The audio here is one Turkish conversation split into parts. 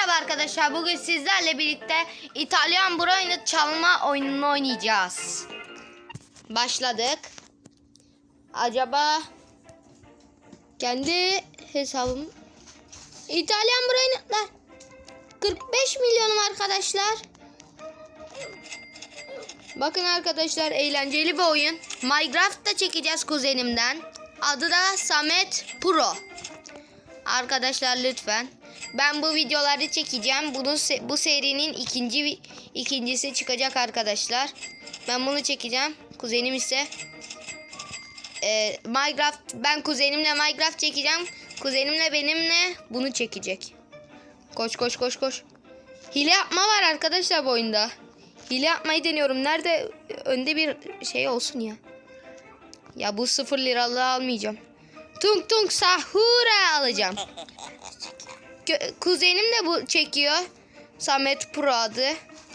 Merhaba arkadaşlar. Bugün sizlerle birlikte İtalyan Broynu çalma oyununu oynayacağız. Başladık. Acaba kendi hesabım İtalyan Broynu'lar 45 milyonum arkadaşlar. Bakın arkadaşlar eğlenceli bir oyun. Minecraft'ta çekeceğiz kuzenimden. Adı da Samet Pro. Arkadaşlar lütfen. Ben bu videoları çekeceğim. Bunun bu serinin ikinci ikincisi çıkacak arkadaşlar. Ben bunu çekeceğim. Kuzenim ise e, Minecraft ben kuzenimle Minecraft çekeceğim. Kuzenimle benimle bunu çekecek. Koş koş koş koş. Hile yapma var arkadaşlar bu oyunda. Hile yapmayı deniyorum. Nerede önde bir şey olsun ya. Ya bu sıfır liralığı almayacağım. Tung tung sahura alacağım. Kuzenim de bu çekiyor. Samet Pro adı.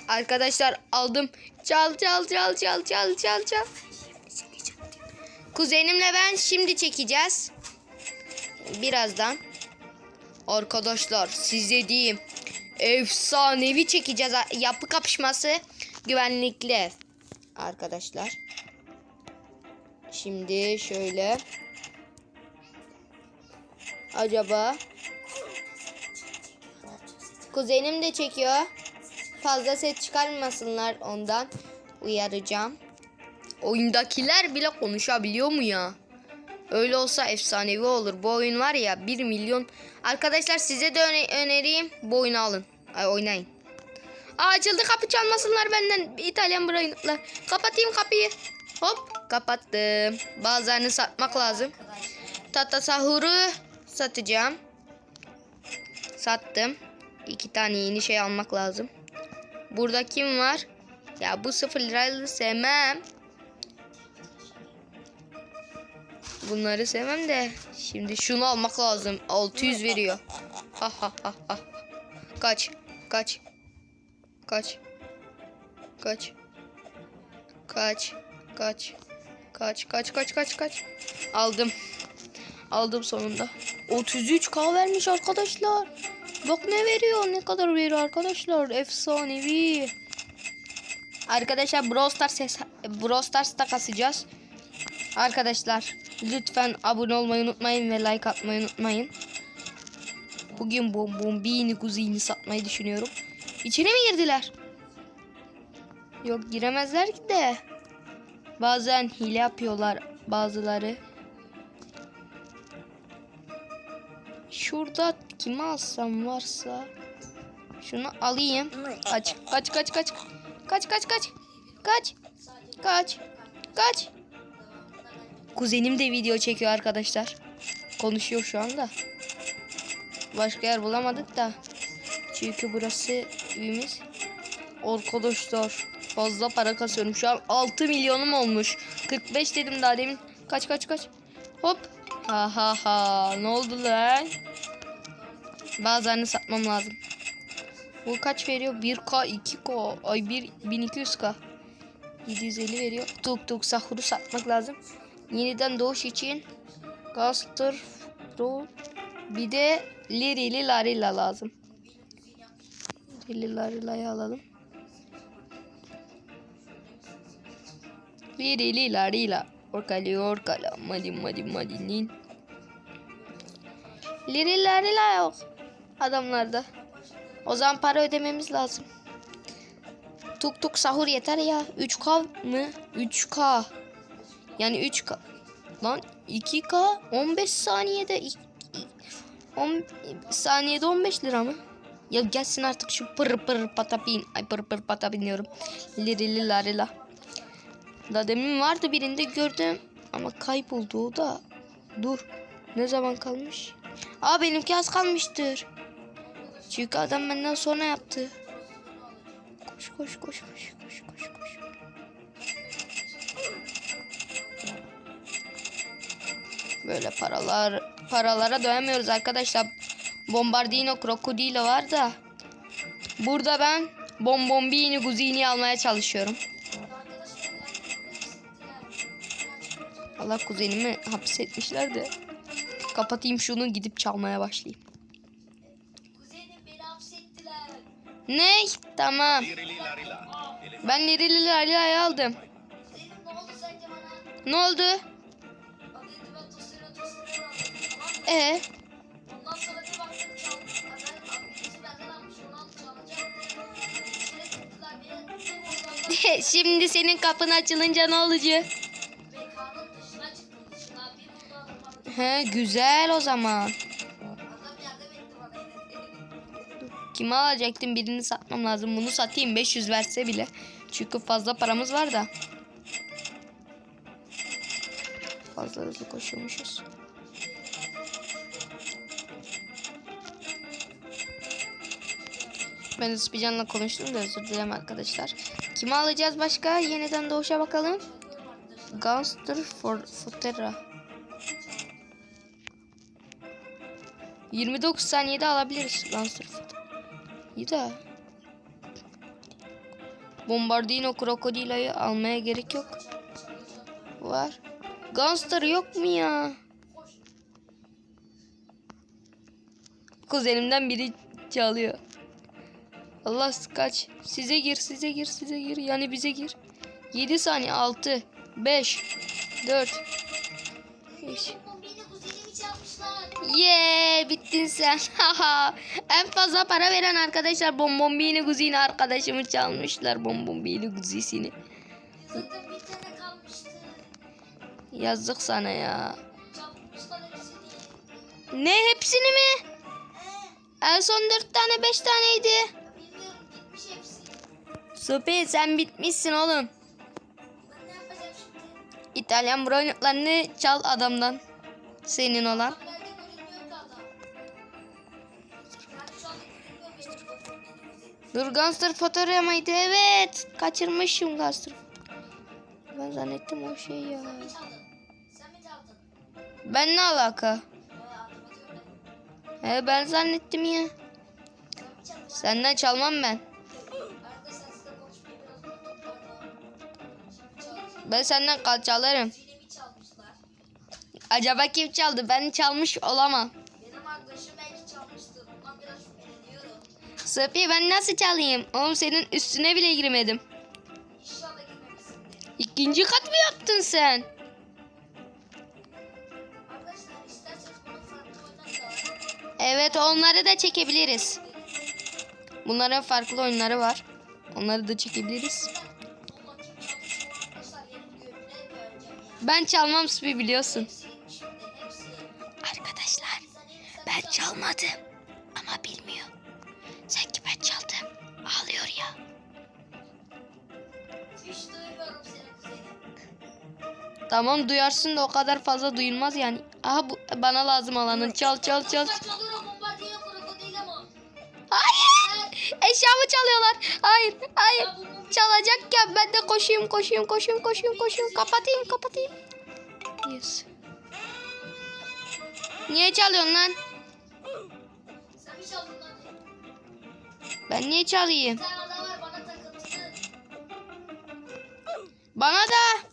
Arkadaşlar aldım. Çal çal çal çal çal çal çal. Kuzenimle ben şimdi çekeceğiz. Birazdan. Arkadaşlar size diyeyim. Efsanevi çekeceğiz. Yapı kapışması güvenlikli. Arkadaşlar. Şimdi şöyle. Acaba Kuzenim de çekiyor. Fazla ses çıkarmasınlar ondan. Uyaracağım. Oyundakiler bile konuşabiliyor mu ya? Öyle olsa efsanevi olur. Bu oyun var ya 1 milyon. Arkadaşlar size de öne- önereyim. Bu oyunu alın. Ay oynayın. Aa, açıldı kapı çalmasınlar benden. İtalyan brainler. Kapatayım kapıyı. Hop kapattım. Bazılarını satmak lazım. Tata sahuru satacağım. Sattım. İki tane yeni şey almak lazım. Burada kim var? Ya bu sıfır liralı sevmem. Bunları sevmem de. Şimdi şunu almak lazım. 600 veriyor. Ha ha ha ha. Kaç. Kaç. Kaç. Kaç. Kaç. Kaç. Kaç kaç kaç kaç kaç. Aldım. Aldım sonunda. 33k vermiş arkadaşlar. Bak ne veriyor ne kadar veriyor arkadaşlar. Efsanevi. Arkadaşlar Brawl Stars, Brawl Stars'ta kasacağız. Arkadaşlar lütfen abone olmayı unutmayın ve like atmayı unutmayın. Bugün bombombini kuzini satmayı düşünüyorum. İçine mi girdiler? Yok giremezler ki de. Bazen hile yapıyorlar bazıları. Şurada Kimi alsam varsa şunu alayım. Kaç kaç kaç kaç. Kaç kaç kaç. Kaç. Kaç. Kaç. Kuzenim de video çekiyor arkadaşlar. Konuşuyor şu anda. Başka yer bulamadık da. Çünkü burası evimiz. Arkadaşlar fazla para kasıyorum. Şu an 6 milyonum olmuş. 45 dedim daha demin. Kaç kaç kaç. Hop. Ha ha ha. Ne oldu lan? Bazılarını satmam lazım. Bu kaç veriyor? 1K, 2K, ay 1 1200K. 750 veriyor. Tuk tuk sahuru satmak lazım. Yeniden doğuş için Gaster Pro bir de Lirili Larilla lazım. Lirili Larilla'yı alalım. Lirili Larilla. Orkali orkala. Madi madi madinin. Lirili Larilla yok adamlarda. O zaman para ödememiz lazım. Tuk tuk sahur yeter ya. 3K mı? 3K. Yani 3K. Lan 2K 15 saniyede 10 saniyede 15 lira mı? Ya gelsin artık şu pır pır patapin. Ay pır pır patapin diyorum. Lirili larila. Da demin vardı birinde gördüm. Ama kayboldu o da. Dur. Ne zaman kalmış? Aa benimki az kalmıştır. Çünkü adam benden sonra yaptı. Koş koş koş koş koş koş koş. Böyle paralar paralara doyamıyoruz arkadaşlar. Bombardino Crocodilo var da. Burada ben Bombombini Guzini almaya çalışıyorum. Allah kuzenimi hapsetmişler de. Kapatayım şunu gidip çalmaya başlayayım. Kuzenim beni hapsettiler. Ne? Tamam. Ben Lirili Lalia'yı aldım. Ne oldu? E vurdular. şimdi senin kapın açılınca ne olacak? He güzel o zaman. Kimi alacaktım birini satmam lazım. Bunu satayım 500 verse bile. Çünkü fazla paramız var da. Fazla hızlı koşuyormuşuz. Ben Ispican'la konuştum da özür dilerim arkadaşlar. Kimi alacağız başka? Yeniden doğuşa bakalım. Gunster for Futera. 29 saniyede alabiliriz Gunster Futera. İyi de. Bombardino Crocodilo'yu almaya gerek yok. Var. Gunster yok mu ya? Kuzenimden biri çalıyor. Allah kaç. Size gir, size gir, size gir. Yani bize gir. 7 saniye. 6, 5, 4, 5. Beni kuzenimi çalmışlar. Ye bittin sen. En fazla para veren arkadaşlar Bonbonbini Guzi'ni arkadaşımı çalmışlar. Bonbonbini Guzi'sini. Yazık sana ya. Ne hepsini mi? En son 4 tane 5 taneydi. Sopi sen bitmişsin oğlum. İtalyan brownlarını çal adamdan. Senin olan. Dur Gunster fotoğrafı mıydı? Evet. Kaçırmışım Gunster. Ben zannettim o şey ya. Ben ne alaka? Ee, anlamadım ben. He zannettim ya. Senden çalmam ben. Ben senden kal çalarım. Acaba kim çaldı? Ben çalmış olamam. Sophie ben nasıl çalayım? Oğlum senin üstüne bile girmedim. İkinci kat mı yaptın sen? Evet onları da çekebiliriz. Bunların farklı oyunları var. Onları da çekebiliriz. Ben çalmam Sophie biliyorsun. Arkadaşlar ben çalmadım. Tamam duyarsın da o kadar fazla duyulmaz yani. Aha bu bana lazım olanın. Çal çal çal. Hayır. Eşyamı çalıyorlar. Hayır hayır. Çalacakken ben de koşayım koşayım koşayım koşayım koşayım. Kapatayım kapatayım. Yes. Niye çalıyorsun lan? Sen mi çaldın lan? Ben niye çalayım? Bana da.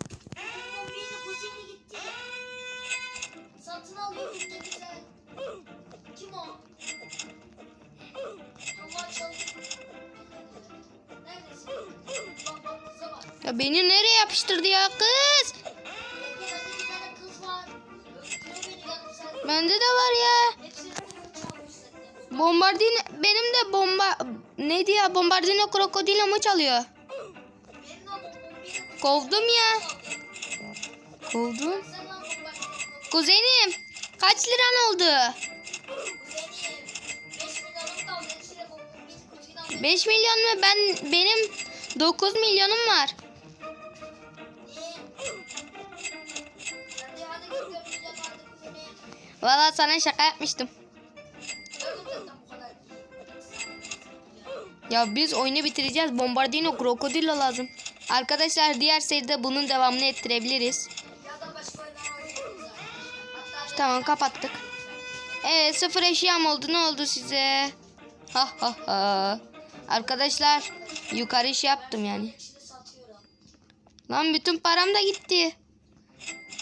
Alıyor güzel. Kim o? Allah çaldı. Neredesin? Bak. Ya beni nereye yapıştırdı ya kız? Var. Bende de var ya. Hepsini çalmış zaten. Bombardino benim de bomba neydi ya bombardino krokodilo mu çalıyor? Kovdum ya. Kovdum. Kuzenim kaç liran oldu? Kuzenim. 5 milyonum kaldı. Hepsine bombom bir kuzine aldım. 5 milyon mu? Ben benim 9 milyonum var. Valla sana şaka yapmıştım. Ya biz oyunu bitireceğiz. Bombardino krokodilo lazım. Arkadaşlar diğer seride bunun devamını ettirebiliriz. Tamam kapattık. Evet sıfır eşyam oldu. Ne oldu size? Ha ha ha. Arkadaşlar yukarı iş yaptım yani. Lan bütün param da gitti.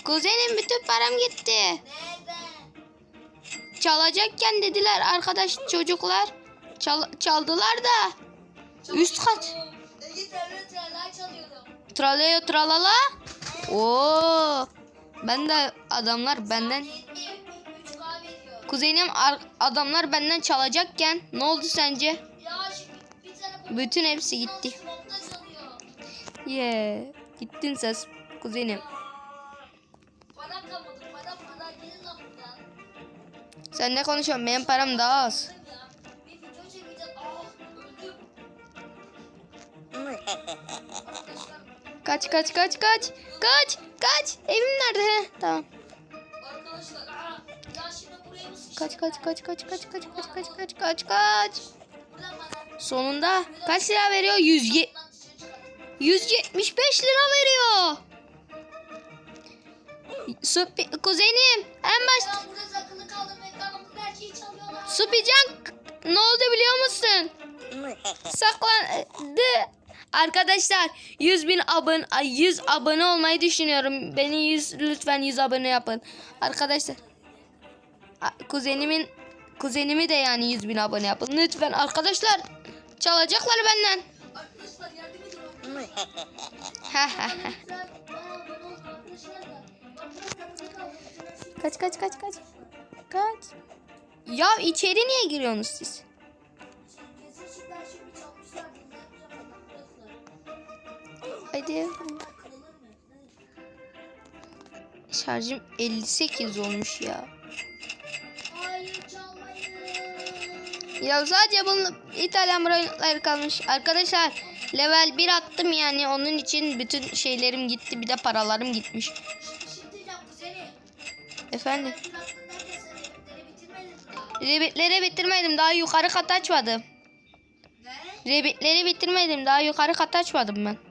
Kuzenim bütün param gitti. Nereden? Çalacakken dediler arkadaş çocuklar. Çal- çaldılar da. Üst kat. Çalıyordum. Tralaya tralala. Oo. Ben de adamlar benden Kuzenim adamlar benden çalacakken ne oldu sence? Bütün hepsi gitti. Ye, yeah. gittin sen kuzenim. Sen ne konuşuyorsun? Benim param daha az. kaç kaç kaç kaç kaç kaç. Evim nerede? He, tamam. arkadaşlar. Ya şimdi buraya mı sıçtın Kaç kaç kaç kaç kaç kaç kaç kaç kaç kaç kaç. Sonunda kaç lira veriyor? 100 ye- Buradan dışarı çıkartın. 175 lira veriyor. Supi, kuzenim en baş Ya burada akıllı kaldım. Ekranımda her şeyi çalıyorlar. Supican ne oldu biliyor musun? Saklandı. Arkadaşlar 100 bin abone ay, 100 abone olmayı düşünüyorum. Beni 100 lütfen 100 abone yapın. Arkadaşlar kuzenimin kuzenimi de yani 100 bin abone yapın. Lütfen arkadaşlar çalacaklar benden. Kaç kaç kaç kaç. Kaç. Ya içeri niye giriyorsunuz siz? Hadi. Şarjım 58 olmuş ya. Ya sadece bunun İtalyan broinler kalmış. Arkadaşlar level 1 attım yani onun için bütün şeylerim gitti bir de paralarım gitmiş. Efendim. Rebitleri bitirmedim daha yukarı kat açmadım. Ne? Rebitleri bitirmedim daha yukarı kat açmadım ben.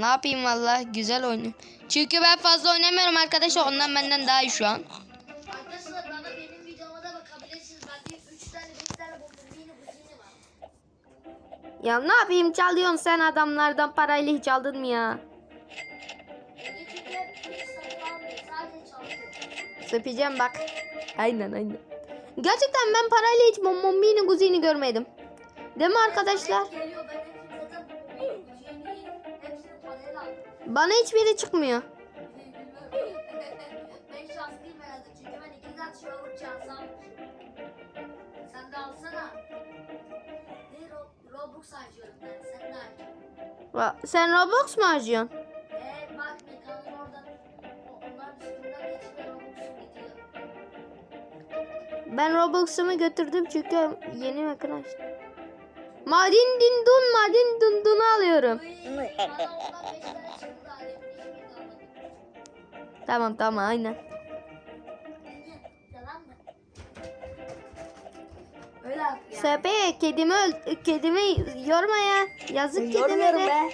Ne yapayım valla güzel oynuyorum. Çünkü ben fazla oynamıyorum arkadaşlar ondan benden daha iyi şu an. Arkadaşlar bana benim videoma da bakabilirsiniz. Bende 3 tane 5 tane Bombermini kuzeni var. Ya ne yapayım çalıyorsun sen adamlardan parayla hiç aldın mı ya? Söpeceğim bak. Aynen aynen. Gerçekten ben parayla hiç Mombini kuzini görmedim. Değil mi arkadaşlar? Geliyor Bana hiçbiri çıkmıyor. ben şanslıyım herhalde çünkü ben iki kat şey olur çalsam. Sen de alsana. Ne Ro Robux harcıyorum ben. Sen de. Va- Sen Roblox mu harcıyorsun? Eee bak mekanın oradan o- onların üstünden geçince Robux'um gidiyor. Ben Roblox'umu götürdüm çünkü yeni ekran açtım. Madin dindun madin dundunu alıyorum. tamam tamam aynen. Sepe kedimi öl kedimi yorma ya. Yazık kedime de. be.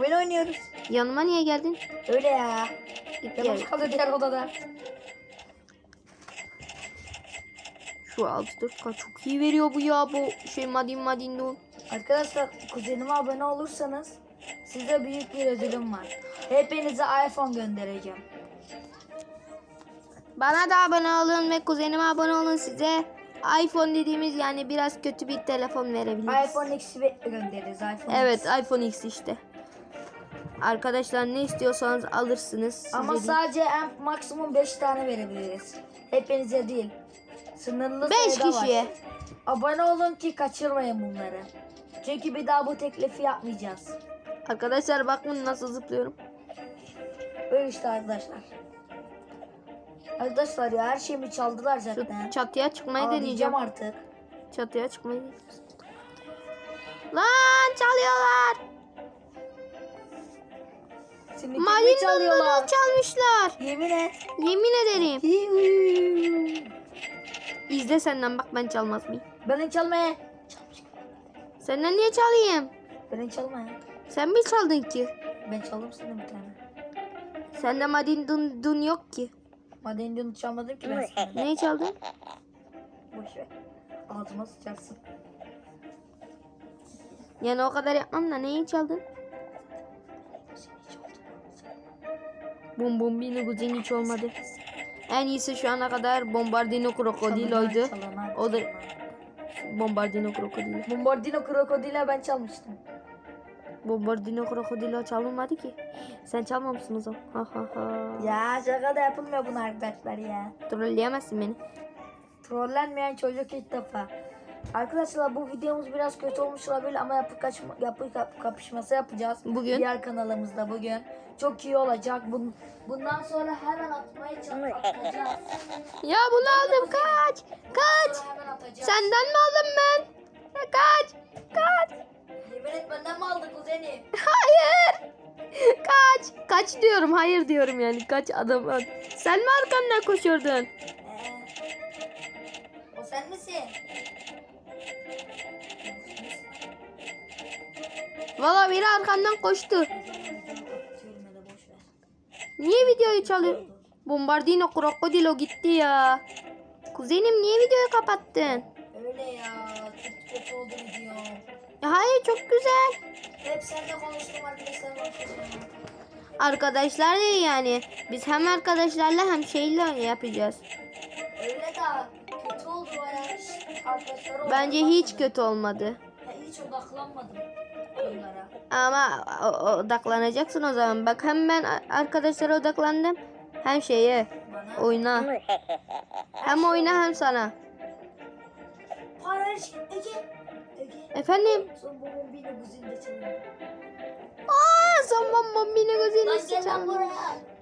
Böyle oynuyoruz. Yanıma niye geldin? Öyle ya. Git gel. Kalıyor diğer odada. Şu 64K çok iyi veriyor bu ya bu şey madin madin. Arkadaşlar kuzenime abone olursanız size büyük bir ödülüm var. Hepinize iPhone göndereceğim. Bana da abone olun ve kuzenime abone olun size. iPhone dediğimiz yani biraz kötü bir telefon verebiliriz. iPhone X'i göndeririz. iPhone Evet X. iPhone X işte. Arkadaşlar ne istiyorsanız alırsınız. Ama sadece en maksimum 5 tane verebiliriz. Hepinize değil. Sınırlı Beş sayıda kişiye. var. Abone olun ki kaçırmayın bunları. Çünkü bir daha bu teklifi yapmayacağız. Arkadaşlar bakın nasıl zıplıyorum. Öyle işte arkadaşlar. Arkadaşlar ya her şeyimi çaldılar Şu zaten. çatıya çıkmayı Ağlayacağım deneyeceğim. artık. Çatıya çıkmayı. Lan çalıyorlar. Dundunu çalıyorlar? çalmışlar. Yemin et. Yemin ederim. İzle senden bak ben çalmaz mıyım? Beni çalma. Senden niye çalayım? Beni çalma. Sen mi çaldın ki? Ben çaldım sana bir tane. Sende madin dun, dun yok ki. Maden dün çalmadım ki ben sana. Neyi çaldın? Boş ver. Ağzıma sıçarsın. Yani o kadar yapmam da neyi çaldın? Bum bum bir kuzin hiç olmadı. En iyisi şu ana kadar Bombardino Crocodilo'ydu. Çalınan, O da. Bombardino Crocodilo. Bombardino krokodile ben çalmıştım. Bombardino Crocodilo çalınmadı ki. Sen çalmamışsın o zaman. Ha ha ha. Ya şaka da yapılmıyor bunu arkadaşlar ya. Trolleyemezsin beni. Trollenmeyen çocuk ilk defa. Arkadaşlar bu videomuz biraz kötü olmuş olabilir ama yapı, kaçma, yapı kap- kapışması yapacağız. Bugün. Diğer kanalımızda bugün. Çok iyi olacak. Bun, bundan sonra hemen atmaya çalışacağız. Ya bunu aldım kaç. Kaç. Senden mi aldım ben? Ya Kaç. Kaç. Yemin et benden mi aldın kuzenim? Hayır. Kaç. Kaç diyorum. Hayır diyorum yani. Kaç adam. Sen mi arkamdan koşuyordun? Ee, o sen misin? Valla biri arkamdan koştu. Niye videoyu çalıyor? Bombardino Crocodilo gitti ya. Kuzenim niye videoyu kapattın? Öyle ya. Çok kötü oldu video. Hayır çok güzel. Hep seninle konuştum arkadaşlar. Arkadaşlar değil yani. Biz hem arkadaşlarla hem şeyle yapacağız. Öyle de oldu bayağı. Arkadaşlar Bence hiç kötü olmadı. Hiç odaklanmadım onlara. Ama odaklanacaksın o zaman. Bak hem ben arkadaşlara odaklandım. Hem şeye Bana oyna. Hem oyna hem sana. para Ege. Ege. Efendim? Son babam bir kuzinde çalıyor. Aa, zaman gel lan çaldı. buraya.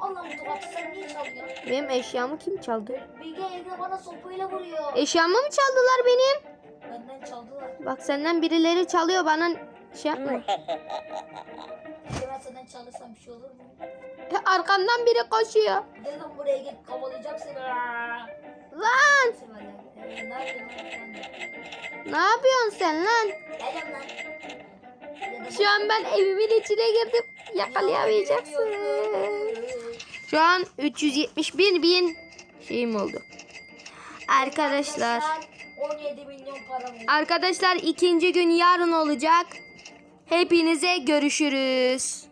Allah bu tokatı sen niye çalıyorsun? Benim eşyamı kim çaldı? Bilge Ege bana sopayla vuruyor. Eşyamı mı çaldılar benim? Benden çaldılar. Bak senden birileri çalıyor bana şey yapma. Ben senden çalırsam bir şey olur mu? Arkamdan biri koşuyor. Dedim buraya git kovalayacak seni. Lan. Ee, ne yapıyorsun sen lan? Gel lan. Şu an ben evimin içine girdim. Yakalayamayacaksın. Şu an 371 bin şeyim oldu. Arkadaşlar. 17 milyon param oldu. Arkadaşlar ikinci gün yarın olacak. Hepinize görüşürüz.